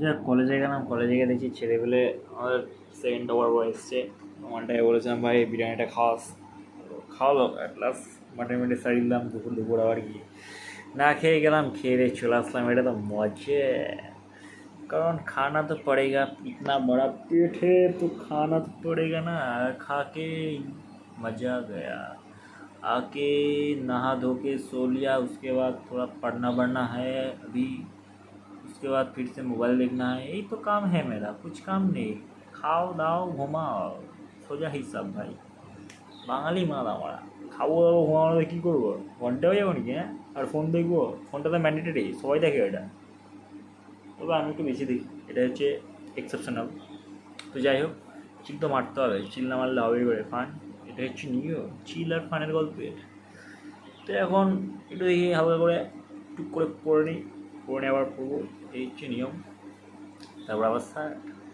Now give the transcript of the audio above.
যে কলেজে গেলাম কলেজে গিয়ে দেখছি ছেলেগুলো আমাদের সেকেন্ড ওভার বয় এসছে আমারটাকে বলেছিলাম ভাই বিরিয়ানিটা খাওয়াস তো খাওয়ালো অ্যাট লাস্ট মাটন মিটে সারি দিলাম দুপুর দুপুর আবার কি না খেয়ে গেলাম খেয়ে দিয়ে চলে আসলাম এটা তো মজে কারণ खाना तो पड़ेगा इतना बड़ा पेट है तो खाना तो पड़ेगा ना खा के मज़ा आ गया आके नहा धो के सो लिया उसके बाद थोड़ा पढ़ना बढ़ना है अभी उसके बाद फिर से मोबाइल देखना है यही तो काम है मेरा कुछ काम नहीं খাও দাও ঘুমাও সোজা হিসাব ভাই বাঙালি মাল আমরা খাবো দাবো ঘুমাবো কী করবো ঘন্টা হয়ে যাবো নাকি হ্যাঁ আর ফোন দেখবো ফোনটা তো ম্যান্ডেটরি সবাই দেখে এটা তবে আমি একটু বেশি দেখি এটা হচ্ছে এক্সেপশনাল তো যাই হোক চিল তো মারতে হবে চিল না মারলে হবে করে ফান এটা হচ্ছে নিও চিল আর ফানের গল্পের তো এখন একটু দেখি হালকা করে টুক করে পড়ে নিই পড়ে নেওয়ার পূর্ব এই হচ্ছে নিয়ম। তারপর স্যার